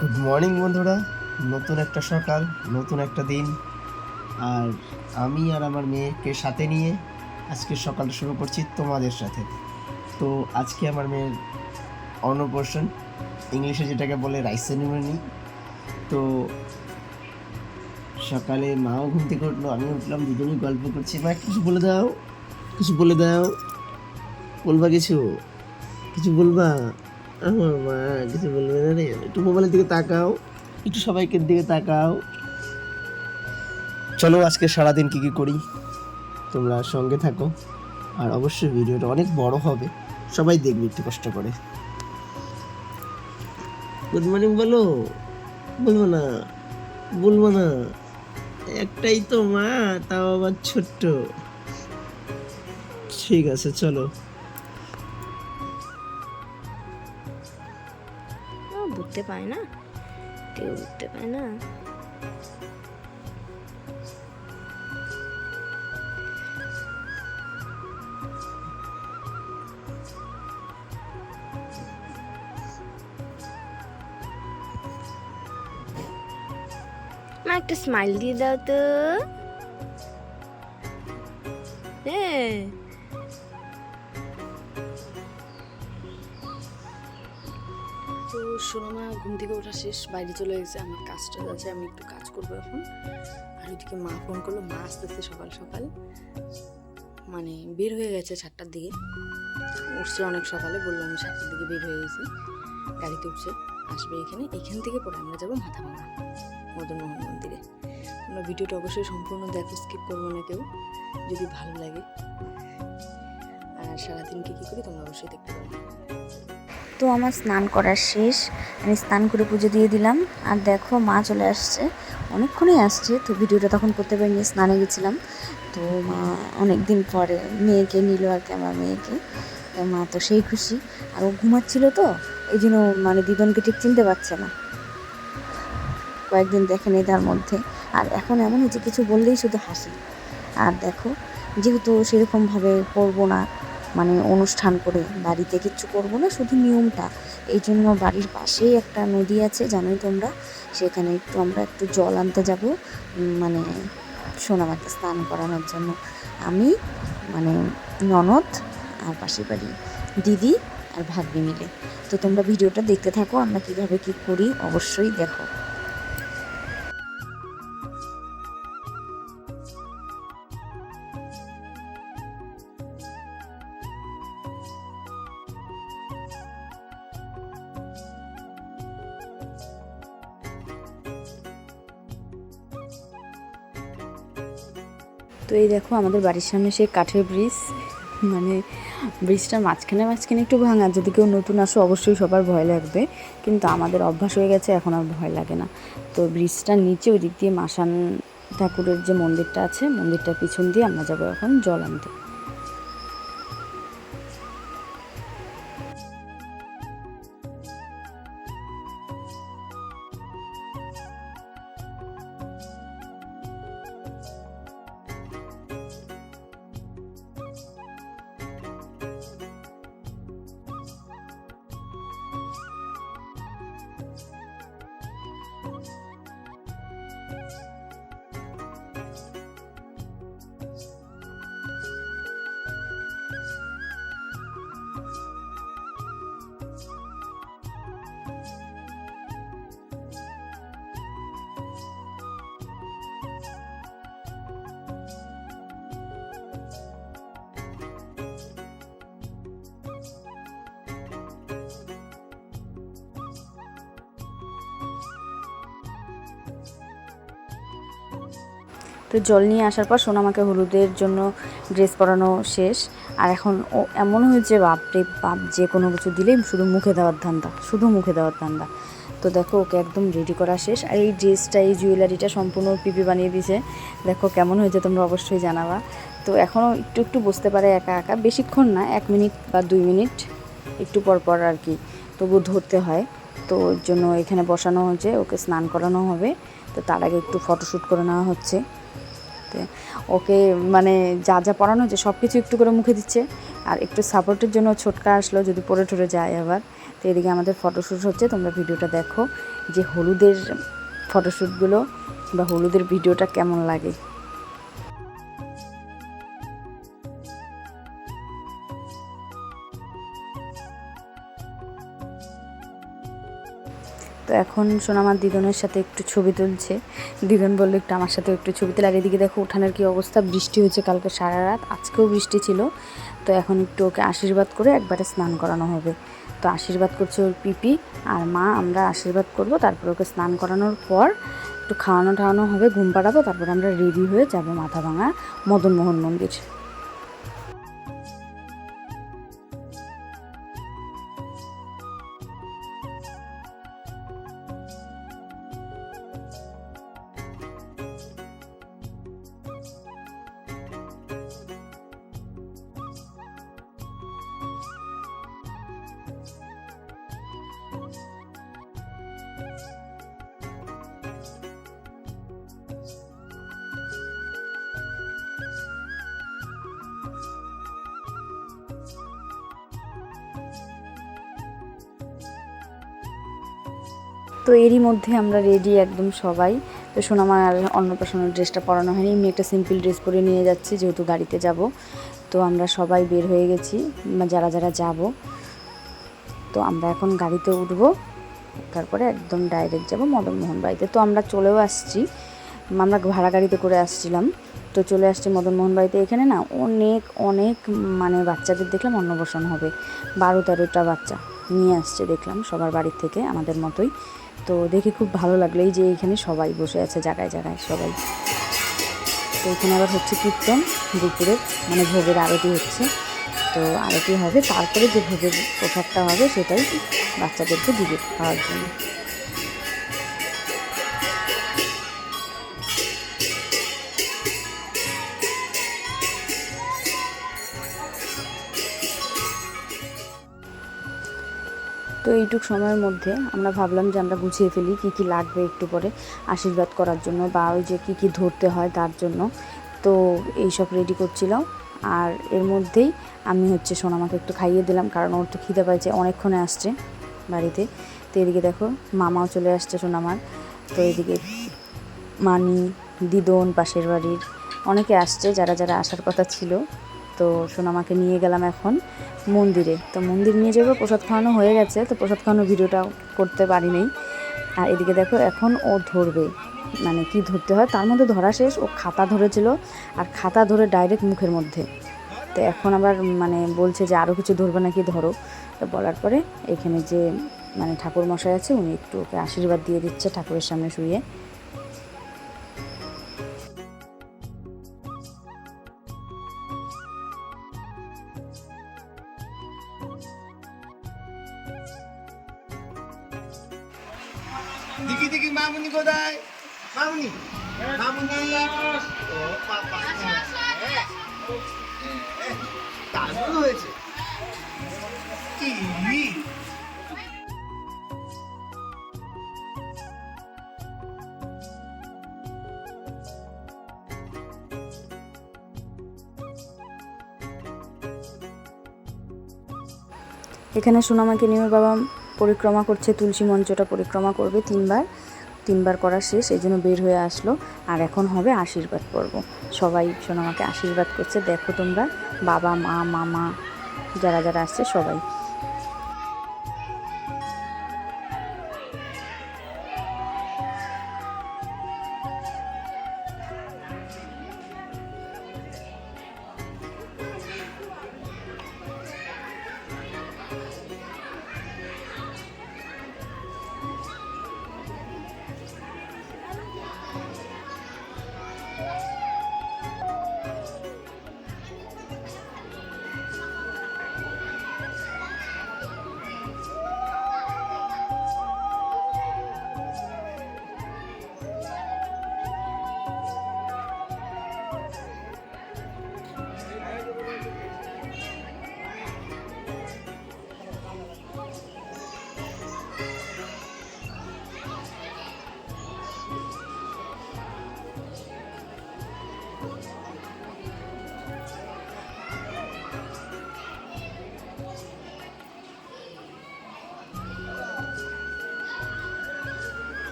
Good morning বন্ধুরা। নতুন একটা সকাল, নতুন একটা দিন। আর আমি আর আমার মেয়েকে সাথে নিয়ে আজকে সকাল শুরু করছি তোমাদের সাথে। তো আজকে আমার মেয়ের অন্নপ্রাশন ইংলিশে যেটাকে বলে রাইস সেরিমনি তো সকালে মাও ঘুম থেকে উঠল আমি উঠলাম, দুজনেই গল্প করছি। মা, কিছু বলে দাও, কিছু বলে দাও। বলবা কিছু? কিছু বলবা? আমার মা কিছু বলবে না রে। একটু মোবাইলের দিকে তাকাও। একটু সবাইকে দিকে তাকাও। চলো আজকে সারাদিন কি কি করি? তোমরা সঙ্গে থাকো। আর অবশ্যই ভিডিওটা অনেক বড় হবে। সবাই দেখবে একটু কষ্ট করে। গুড মর্নিং বলো। বলব না। বলব না। একটাই তো মা, তাও আবার ছোট্ট। ঠিক আছে, চলো। বুঝতে পারে না? কেউ বুঝতে পারে না? একটা স্মাইল দিয়ে দাও তো। হ্যাঁ। ঘুম থেকে ওঠা শেষ, বাইরে চলে গেছে, আমার কাজটা আছে, আমি একটু কাজ করব এখন। আর ওইদিকে মা ফোন করল, মা আসতেছে সকাল সকাল। মানে বের হয়ে গেছে সাতটার দিকে। উঠছে অনেক সকালে, বলল আমি সাতটার দিকে বের হয়ে গেছি। গাড়িতে উঠছে, আসবে এখানে। এখান থেকে পরে আমরা যাব মাথা ভাঙা মদনমোহন মন্দিরে। তোমরা ভিডিওটা অবশ্যই সম্পূর্ণ দেখো স্কিপ করব না কেউ, যদি ভালো লাগে। আর সারাদিন কী কী করি, তোমরা অবশ্যই দেখতে পারো। তো আমার স্নান করার শেষ, আমি স্নান করে পুজো দিয়ে দিলাম। আর দেখো, মা চলে আসছে। অনেকক্ষণই আসছে, তো ভিডিওটা তখন করতে পারিনি, স্নানে গেছিলাম। তো মা অনেক দিন পরে মেয়েকে নিল আর কি, আমার মেয়েকে। তো মা তো সেই খুশি। আর ও ঘুমাচ্ছিল তো, এই জন্য মানে দিদনকে ঠিক চিনতে পারছে না। কয়েকদিন দেখেনি তার মধ্যে। আর এখন এমন হয়েছে, কিছু বললেই শুধু হাসি। আর দেখো, যেহেতু সেরকমভাবে করব না মানে অনুষ্ঠান করে বাড়িতে কিচ্ছু করব না, শুধু নিয়মটা। এই জন্য বাড়ির পাশেই একটা নদী আছে, জানোই তোমরা। সেখানে একটু আমরা একটু জল আনতে যাব মানে সোনামাকে স্নান করানোর জন্য। আমি মানে ননদ আর পাশের বাড়ি দিদি আর ভাগ্নি মিলে। তো তোমরা ভিডিওটা দেখতে থাকো, আমরা কীভাবে কি করি, অবশ্যই দেখো। আমাদের বাড়ির সামনে সেই কাঠের ব্রিজ। মানে ব্রিজটার মাঝখানে মাঝখানে একটু ভাঙা, যদি কেউ নতুন আসো অবশ্যই সবার ভয় লাগবে। কিন্তু আমাদের অভ্যাস হয়ে গেছে, এখন আর ভয় লাগে না। তো ব্রিজটার নিচে ওই দিক দিয়ে মাসান ঠাকুরের যে মন্দিরটা আছে, মন্দিরটার পিছন দিয়ে আমরা যাব এখন জল আনতে। তো জল নিয়ে আসার পর সোনামাকে হলুদের জন্য ড্রেস পরানো শেষ। আর এখন ও এমন হয়েছে, বাপরে বাপ, যে কোনো কিছু দিলেই শুধু মুখে দেওয়ার ধান্দা, শুধু মুখে দেওয়ার ধান্দা। তো দেখো, ওকে একদম রেডি করা শেষ। আর এই ড্রেসটা, এই জুয়েলারিটা সম্পূর্ণ পিপি বানিয়ে দিয়েছে। দেখো কেমন হয়েছে, তোমরা অবশ্যই জানাবা। তো এখনও একটু একটু বসতে পারে একা একা, বেশিক্ষণ না, এক মিনিট বা দুই মিনিট, একটু পর পর আর কি। তবু ধরতে হয়। তো ওর জন্য এখানে বসানো হয়েছে, ওকে স্নান করানো হবে। তো তার আগে একটু ফটোশ্যুট করে নেওয়া হচ্ছে। ওকে মানে যা যা পড়ানো হচ্ছে সব কিছু একটু করে মুখে দিচ্ছে। আর একটু সাপোর্টের জন্য ছোটকা আসলো যদি পড়ে টরে যায় আবার। তো এদিকে আমাদের ফটোশ্যুট হচ্ছে, তোমরা ভিডিওটা দেখো যে হলুদের ফটোশ্যুটগুলো বা হলুদের ভিডিওটা কেমন লাগে। এখন সোনামার দিদনের সাথে একটু ছবি তুলছে। দিদন বলল, একটু আমার সাথে একটু ছবি তুলে। আর এদিকে দেখো, উঠানের কি অবস্থা? বৃষ্টি হয়েছে কালকে সারা রাত। আজকেও বৃষ্টি ছিল। তো এখন একটু ওকে আশীর্বাদ করে একবারে স্নান করানো হবে। তো আশীর্বাদ করছে ওর পিপি। আর মা, আমরা আশীর্বাদ করব। তারপর ওকে স্নান করানোর পর একটু খাওয়ানো টাওয়ানো হবে, ঘুম পাড়াবো। তারপর আমরা রেডি হয়ে যাব মাথা ভাঙা মদনমোহন মন্দির। তো এরই মধ্যে আমরা রেডি একদম সবাই। তো সোনামার আর অন্নপ্রাশনের ড্রেসটা পরানো হয়নি। এমনি একটা সিম্পল ড্রেস পরে নিয়ে যাচ্ছি, যেহেতু গাড়িতে যাব। তো আমরা সবাই বের হয়ে গেছি যারা যারা যাব। তো আমরা এখন গাড়িতে উঠব। তারপরে একদম ডাইরেক্ট যাব মদনমোহন বাড়িতে। তো আমরা চলেও আসছি। আমরা ভাড়া গাড়িতে করে আসছিলাম। তো চলে আসছি মদনমোহন বাড়িতে। এখানে না অনেক অনেক মানে বাচ্চাদের দেখলাম অন্নপ্রাশন হবে। বারো তেরোটা বাচ্চা নিয়ে আসছে দেখলাম সবার বাড়ির থেকে আমাদের মতোই। তো দেখে খুব ভালো লাগল এই যে এখানে সবাই বসে আছে জায়গায় জায়গায় সবাই। তো এখানে আবার হচ্ছে কীর্তন দুপুরের মানে ভোগের আরতি হচ্ছে। তো আরতি হবে, তারপরে যে ভোগের প্রসাদটা হবে সেটাই বাচ্চাদেরকে দিবে খাওয়ার জন্য। তো এইটুক সময়ের মধ্যে আমরা ভাবলাম যে আমরা গুছিয়ে ফেলি, কী কী লাগবে একটু পরে আশীর্বাদ করার জন্য বা ওই যে কী কী ধরতে হয় তার জন্য। তো এইসব রেডি করছিলাম। আর এর মধ্যেই আমি হচ্ছে সোনামাকে একটু খাইয়ে দিলাম কারণ ওর তো খিদে পাইছে, অনেকক্ষণে আসছে বাড়িতে। তো এদিকে দেখো মামাও চলে আসছে সোনামার। তো এদিকে মানি দিদন পাশের বাড়ির অনেকে আসছে যারা যারা আসার কথা ছিল। তো সোনামাকে নিয়ে গেলাম এখন মন্দিরে। তো মন্দির নিয়ে যাব, প্রসাদ খাওয়ানো হয়ে গেছে, তো প্রসাদ খাওয়ানোর ভিডিওটা করতে পারিনি আর এদিকে দেখো, এখন ও ধরবে। মানে কি ধরতে হয়, তার মধ্যে ধরা শেষ, ও খাতা ধরেছিল, আর খাতা ধরে ডাইরেক্ট মুখের মধ্যে। তো এখন আবার মানে বলছে যে আরও কিছু ধরবে নাকি, ধরো। তো বলার পরে এখানে যে মানে ঠাকুর মশাই আছে, উনি একটু ওকে আশীর্বাদ দিয়ে দিচ্ছে ঠাকুরের সামনে শুয়ে। এখানে সোনামাকে নিয়ে বাবা পরিক্রমা করছে, তুলসী মঞ্চটা পরিক্রমা করবে তিনবার। তিনবার করা শেষ, এই জন্য বের হয়ে আসলো। আর এখন হবে আশীর্বাদ পর্ব। সবাই সোনামাকে আশীর্বাদ করছে। দেখো তোমরা, বাবা, মা, মামা, যারা যারা আসছে, সবাই।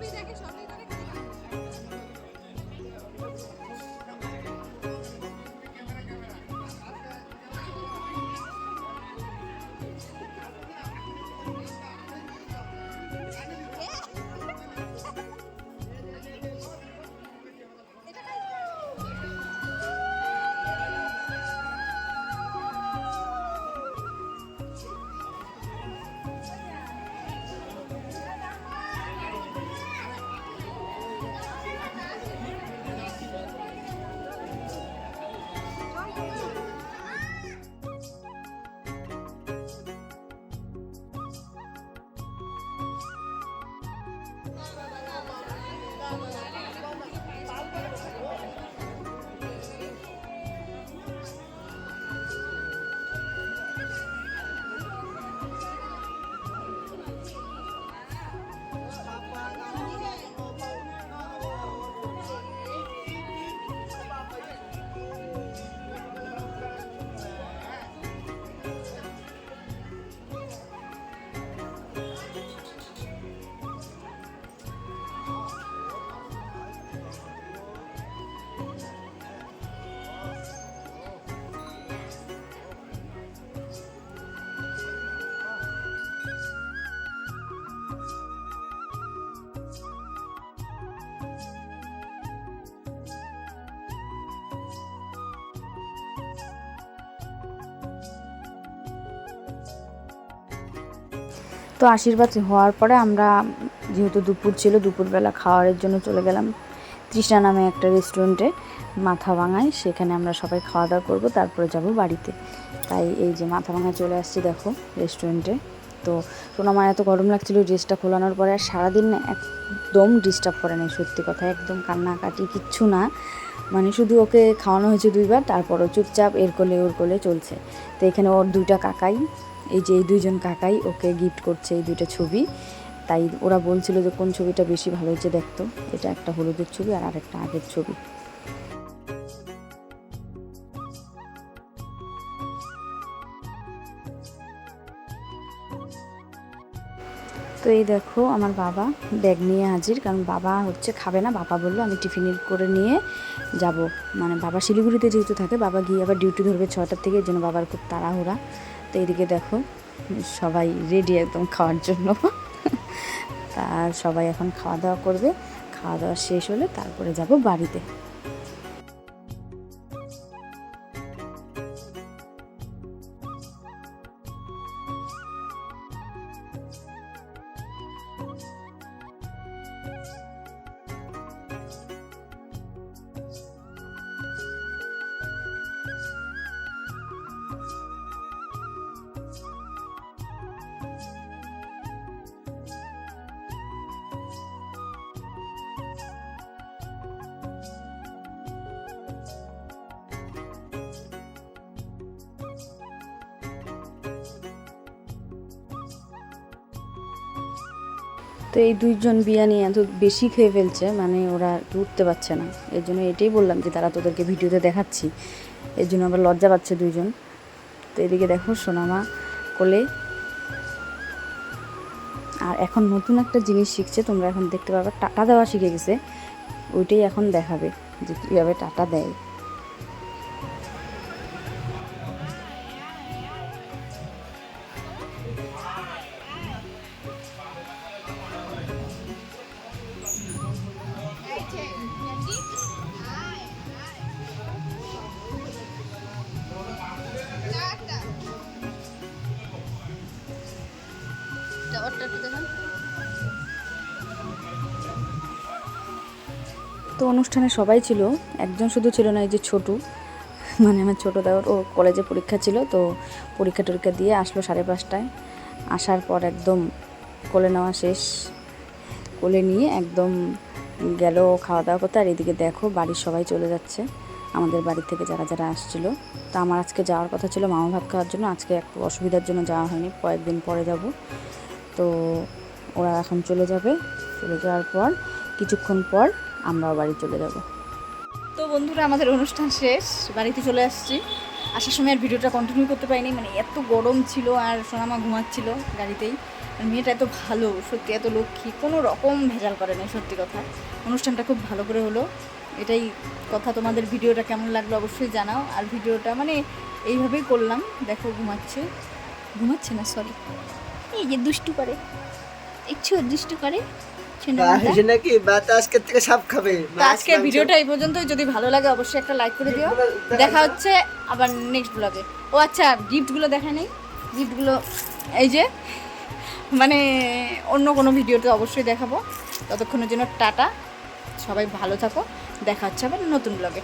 সবই দেখে তো আশীর্বাদ হওয়ার পরে আমরা যেহেতু দুপুর ছিল, দুপুরবেলা খাওয়ারের জন্য চলে গেলাম তৃষ্ণা নামে একটা রেস্টুরেন্টে মাথা ভাঙায়। সেখানে আমরা সবাই খাওয়া দাওয়া করব, তারপরে যাব বাড়িতে। তাই এই যে মাথা ভাঙায় চলে আসছি দেখো রেস্টুরেন্টে তো সোনামার এত গরম লাগছিল ড্রেসটা খোলানোর পরে আর সারাদিন একদম ডিস্টার্ব করে নেই, সত্যি কথা, একদম কান্নাকাটি, কিচ্ছু না। মানে শুধু ওকে খাওয়ানো হয়েছে দুইবার, তারপরও চুপচাপ এর কোলে ওর কোলে চলছে। তো এখানে ওর দুইটা কাকাই। এই যে এই দুইজন কাকাই ওকে গিফট করছে এই দুইটা ছবি। তাই ওরা বলছিল যে কোন ছবিটা বেশি ভালো হয়েছে দেখতো এটা একটা হলুদের ছবি আর আরেকটা আগের ছবি। তো এই দেখো আমার বাবা ব্যাগ নিয়ে হাজির, কারণ বাবা হচ্ছে খাবে না। বাবা বলল, আমি টিফিনের করে নিয়ে যাব। মানে বাবা শিলিগুড়িতে যেহেতু থাকে, বাবা গিয়ে আবার ডিউটি ধরবে ছটার থেকে জন্য বাবার খুব তাড়াহুড়া। তো এদিকে দেখো, সবাই রেডি একদম খাওয়ার জন্য। তা সবাই এখন খাওয়া দাওয়া করবে। খাওয়া দাওয়া শেষ হলে তারপরে যাব বাড়িতে। তো এই দুইজন বিয়ানি এত বেশি খেয়ে ফেলছে মানে ওরা উঠতে পারছে না। এর জন্য এটাই বললাম যে তারা তোদেরকে ভিডিওতে দেখাচ্ছি। এর জন্য আবার লজ্জা পাচ্ছে দুইজন। তো এদিকে দেখো সোনামা কোলে। আর এখন নতুন একটা জিনিস শিখছে, তোমরা এখন দেখতে পাবে টাটা দেওয়া শিখে গেছে। ওইটাই এখন দেখাবে যে কীভাবে টাটা দেয়। তো অনুষ্ঠানে সবাই ছিল, একজন শুধু ছিল না, এই যে ছোটু মানে আমার ছোটো দেওয়ার ও কলেজে পরীক্ষা ছিল, তো পরীক্ষা টরীক্ষা দিয়ে আসলো সাড়ে পাঁচটায়। আসার পর একদম কোলে নেওয়া শেষ, কোলে নিয়ে একদম গেল খাওয়া দাওয়া করতে, আর এদিকে দেখো বাড়ির সবাই চলে যাচ্ছে, আমাদের বাড়ি থেকে যারা যারা আসছিল। তা আমার আজকে যাওয়ার কথা ছিল, মামা ভাত খাওয়ার জন্য, আজকে একটু অসুবিধার জন্য যাওয়া হয়নি, কয়েকদিন পরে যাব। তো ওরা এখন চলে যাবে, চলে যাওয়ার পর, কিছুক্ষণ পর আমরাও বাড়ি চলে যাব। তো বন্ধুরা আমাদের অনুষ্ঠান শেষ। বাড়িতে চলে আসছি। আসার সময় আর ভিডিওটা কন্টিনিউ করতে পারিনি। মানে এত গরম ছিল আর সোনামা ঘুমাচ্ছিল গাড়িতেই। আর মেয়েটা এত ভালো সত্যি এত লক্ষ্মী। কোনো রকম ভেজাল করে না সত্যি কথা। অনুষ্ঠানটা খুব ভালো করে হলো। এটাই কথা। তোমাদের ভিডিওটা কেমন লাগল অবশ্যই জানাও। আর ভিডিওটা মানে এইভাবেই করলাম। দেখো ঘুমাচ্ছে। ঘুমাচ্ছে না সরি এই যে দুষ্টু করে। ইচ্ছু দুষ্টু করে। নাকি বাতা আজকের থেকে সাপ খাবে। আজকে ভিডিওটা এই পর্যন্তই। যদি ভালো লাগে অবশ্যই একটা লাইক করে দিও। দেখা হচ্ছে আবার নেক্সট ব্লগে ও আচ্ছা গিফটগুলো দেখা নেই? গিফটগুলো এই যে মানে অন্য কোনো ভিডিওতে অবশ্যই দেখাবো। ততক্ষণের জন্য টাটা। সবাই ভালো থাকো। দেখা হচ্ছে আবার নতুন ব্লগে